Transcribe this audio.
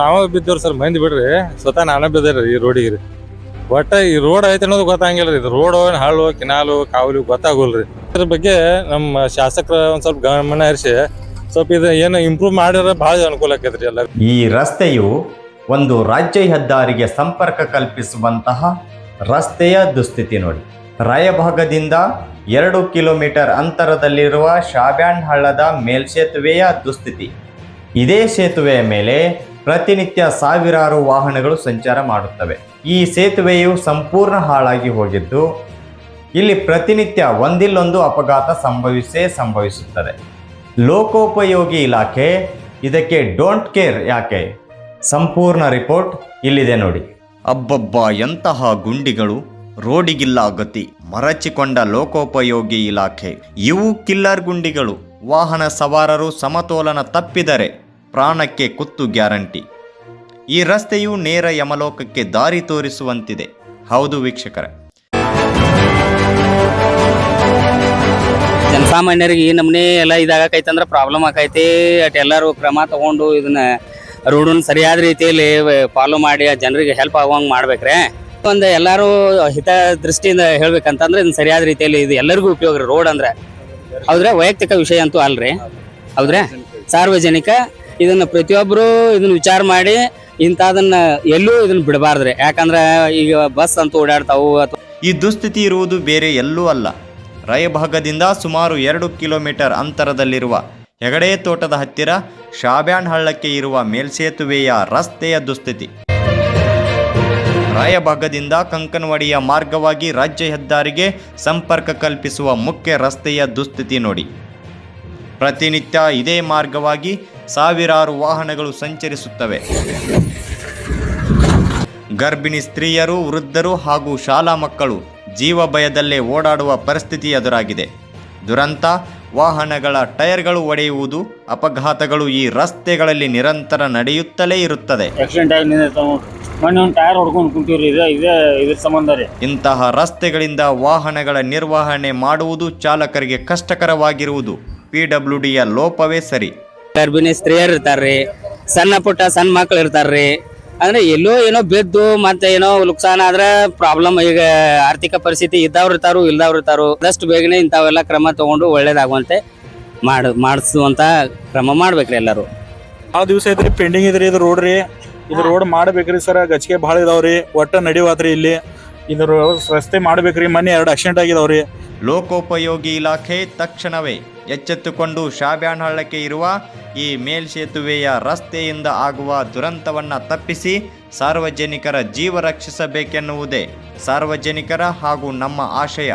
ನಾವ ಬಿದ್ದೇವ್ರಿ ಸರ್, ಮಂದಿ ಬಿಡ್ರಿ. ಸ್ವತಃ ನಾನೇ ಬಿದ್ದೇರಿ ಈ ರೋಡಿಗೆ ರೀ. ಒಟ್ಟ ಈ ರೋಡ್ ಐತೆ ಅನ್ನೋದು ಗೊತ್ತಾಗಿಲ್ಲ ರೀ. ಇದು ರೋಡ್ ಹಳ್ಳು ಕಿನಾಲು, ಕಾವಲು ಗೊತ್ತಾಗೋಲ್ರಿ. ಇದ್ರ ಬಗ್ಗೆ ನಮ್ಮ ಶಾಸಕರ ಒಂದ್ ಸ್ವಲ್ಪ ಗಮನ ಹರಿಸಿ, ಸ್ವಲ್ಪ ಇದು ಏನು ಇಂಪ್ರೂವ್ ಮಾಡಿದ್ರೆ ಭಾಳ ಅನುಕೂಲ ಆಕೈತ್ರಿ ಎಲ್ಲ ಈ ರಸ್ತೆಯು ಒಂದು ರಾಜ್ಯ ಹೆದ್ದಾರಿಗೆ ಸಂಪರ್ಕ ಕಲ್ಪಿಸುವಂತಹ ರಸ್ತೆಯ ದುಸ್ಥಿತಿ ನೋಡಿ. ರಾಯಭಾಗದಿಂದ ಎರಡು ಕಿಲೋಮೀಟರ್ ಅಂತರದಲ್ಲಿರುವ ಶಾಬ್ಯಾಂಡ್ ಹಳ್ಳದ ಮೇಲ್ಸೇತುವೆಯ ದುಸ್ಥಿತಿ. ಇದೇ ಸೇತುವೆಯ ಮೇಲೆ ಪ್ರತಿನಿತ್ಯ ಸಾವಿರಾರು ವಾಹನಗಳು ಸಂಚಾರ ಮಾಡುತ್ತವೆ. ಈ ಸೇತುವೆಯು ಸಂಪೂರ್ಣ ಹಾಳಾಗಿ ಹೋಗಿದ್ದು, ಇಲ್ಲಿ ಪ್ರತಿನಿತ್ಯ ಒಂದಿಲ್ಲೊಂದು ಅಪಘಾತ ಸಂಭವಿಸೇ ಸಂಭವಿಸುತ್ತದೆ. ಲೋಕೋಪಯೋಗಿ ಇಲಾಖೆ, ಇದಕ್ಕೆ ಡೋಂಟ್ ಕೇರ್ ಯಾಕೆ? ಸಂಪೂರ್ಣ ರಿಪೋರ್ಟ್ ಇಲ್ಲಿದೆ ನೋಡಿ. ಅಬ್ಬಬ್ಬ, ಎಂತಹ ಗುಂಡಿಗಳು. ರೋಡಿಗಿಲ್ಲ ಗತಿ. ಮರಚಿಕೊಂಡ ಲೋಕೋಪಯೋಗಿ ಇಲಾಖೆ. ಇವು ಕಿಲ್ಲರ್ ಗುಂಡಿಗಳು. ವಾಹನ ಸವಾರರು ಸಮತೋಲನ ತಪ್ಪಿದರೆ ಪ್ರಾಣಕ್ಕೆ ಕುತ್ತು ಗ್ಯಾರಂಟಿ. ಈ ರಸ್ತೆಯು ನೇರ ಯಮಲೋಕಕ್ಕೆ ದಾರಿ ತೋರಿಸುವಂತಿದೆ. ಹೌದು ವೀಕ್ಷಕರೇ. ಜನಸಾಮಾನ್ಯರಿಗೆ ಈ ನಮ್ಮನೆ ಎಲ್ಲ ಇದಾಗಕೈತೆ ಪ್ರಾಬ್ಲಮ್ ಆಕೈತಿ. ಅಟ್ ಕ್ರಮ ತಗೊಂಡು ಇದನ್ನ ರೋಡನ್ನು ಸರಿಯಾದ ರೀತಿಯಲ್ಲಿ ಫಾಲೋ ಮಾಡಿ ಜನರಿಗೆ ಹೆಲ್ಪ್ ಆಗುವಂಗೆ ಮಾಡ್ಬೇಕ್ರೆ. ಒಂದು ಎಲ್ಲರೂ ಹಿತ ದೃಷ್ಟಿಯಿಂದ ಹೇಳ್ಬೇಕಂತಂದ್ರೆ ಇದನ್ನ ಸರಿಯಾದ ರೀತಿಯಲ್ಲಿ ಇದು ಎಲ್ಲರಿಗೂ ಉಪಯೋಗ ರೀ. ರೋಡ್ ಅಂದ್ರೆ. ಹೌದ್ರೆ? ವೈಯಕ್ತಿಕ ವಿಷಯ ಅಂತೂ ಅಲ್ರಿ. ಹೌದ್ರೆ? ಸಾರ್ವಜನಿಕ ಇದನ್ನ ಪ್ರತಿಯೊಬ್ಬರು ಇದನ್ನ ವಿಚಾರ ಮಾಡಿ ಇಂಥದನ್ನ ಎಲ್ಲೂ ಇದನ್ನ ಬಿಡಬಾರ್ದ್ರಿ. ಯಾಕಂದ್ರೆ ಈಗ ಬಸ್ ಅಂತ ಓಡಾಡ್ತಾವು ಈ ದುಸ್ಥಿತಿ ಇರುವುದು ಬೇರೆ ಎಲ್ಲೂ ಅಲ್ಲ. ರಾಯಭಾಗದಿಂದ ಸುಮಾರು ಎರಡು ಕಿಲೋಮೀಟರ್ ಅಂತರದಲ್ಲಿರುವ ಹೆಗಡೆ ತೋಟದ ಹತ್ತಿರ ಶಾಬ್ಯಾನ್ ಹಳ್ಳಕ್ಕೆ ಇರುವ ಮೇಲ್ಸೇತುವೆಯ ರಸ್ತೆಯ ದುಸ್ಥಿತಿ. ರಾಯಭಾಗದಿಂದ ಕಂಕನವಾಡಿಯ ಮಾರ್ಗವಾಗಿ ರಾಜ್ಯ ಹೆದ್ದಾರಿಗೆ ಸಂಪರ್ಕ ಕಲ್ಪಿಸುವ ಮುಖ್ಯ ರಸ್ತೆಯ ದುಸ್ಥಿತಿ ನೋಡಿ. ಪ್ರತಿನಿತ್ಯ ಇದೇ ಮಾರ್ಗವಾಗಿ ಸಾವಿರಾರು ವಾಹನಗಳು ಸಂಚರಿಸುತ್ತವೆ. ಗರ್ಭಿಣಿ ಸ್ತ್ರೀಯರು ವೃದ್ಧರು ಹಾಗೂ ಶಾಲಾ ಮಕ್ಕಳು ಜೀವ ಭಯದಲ್ಲೇ ಓಡಾಡುವ ಪರಿಸ್ಥಿತಿ ಎದುರಾಗಿದೆ. ದುರಂತ ವಾಹನಗಳ ಟೈರ್ಗಳು ಒಡೆಯುವುದು ಅಪಘಾತಗಳು ಈ ರಸ್ತೆಗಳಲ್ಲಿ ನಿರಂತರ ನಡೆಯುತ್ತಲೇ ಇರುತ್ತದೆ. ಇಂತಹ ರಸ್ತೆಗಳಿಂದ ವಾಹನಗಳ ನಿರ್ವಹಣೆ ಮಾಡುವುದು ಚಾಲಕರಿಗೆ ಕಷ್ಟಕರವಾಗಿರುವುದು. ಪಿ ಡಬ್ಲ್ಯೂ ಡಿಯ ಲೋಪವೇ ಸರಿ. ಗರ್ಭಿಣಿ ಸ್ತ್ರೀಯರು ಇರ್ತಾರ್ರಿ ಸಣ್ಣ ಪುಟ್ಟ ಸಣ್ಣ ಮಕ್ಳು ಇರ್ತಾರ್ರಿ. ಅಂದ್ರೆ ಎಲ್ಲೋ ಏನೋ ಬಿದ್ದು ಮತ್ತೆ ಏನೋ ನುಕ್ಸಾನ ಆದ್ರೆ ಪ್ರಾಬ್ಲಮ್ ಈಗ ಆರ್ಥಿಕ ಪರಿಸ್ಥಿತಿ ಇದ್ದವ್ರು ಇರ್ತಾರು ಇಲ್ದವ್ರು ಇರ್ತಾರು ಆದಷ್ಟು ಬೇಗನೆ ಇಂಥವೆಲ್ಲ ಕ್ರಮ ತಗೊಂಡು ಒಳ್ಳೇದಾಗುವಂತೆ ಮಾಡ್ ಮಾಡಿಸುವಂತ ಕ್ರಮ ಮಾಡ್ಬೇಕ್ರಿ ಎಲ್ಲರೂ. ಯಾವ ದಿವಸ ಐತ್ರಿ ಪೆಂಡಿಂಗ್ ಇದ್ರಿ ಇದು ರೋಡ್ ರೀ. ಇದು ರೋಡ್ ಮಾಡ್ಬೇಕ್ರಿ ಸರ್ ಗಚ್ಕೆ ಭಾಳ ಇದಾವ್ರಿ ಒಟ್ಟ ನಡಿವಾತ್ರಿ ಇಲ್ಲಿ. ಇದ್ರ ರಸ್ತೆ ಮಾಡ್ಬೇಕ್ರಿ ಮೊನ್ನೆ ಎರಡು ಆಕ್ಸಿಡೆಂಟ್ ಆಗಿದಾವ್ರಿ ಲೋಕೋಪಯೋಗಿ ಇಲಾಖೆ ತಕ್ಷಣವೇ. ಎಚ್ಚೆತ್ತುಕೊಂಡು ಶಾಬ್ಯಾನ್ ಹಳ್ಳಕ್ಕೆ ಇರುವ ಈ ಮೇಲ್ಸೇತುವೆಯ ರಸ್ತೆಯಿಂದ ಆಗುವ ದುರಂತವನ್ನು ತಪ್ಪಿಸಿ ಸಾರ್ವಜನಿಕರ ಜೀವ ರಕ್ಷಿಸಬೇಕೆನ್ನುವುದೇ ಸಾರ್ವಜನಿಕರ ಹಾಗೂ ನಮ್ಮ ಆಶಯ.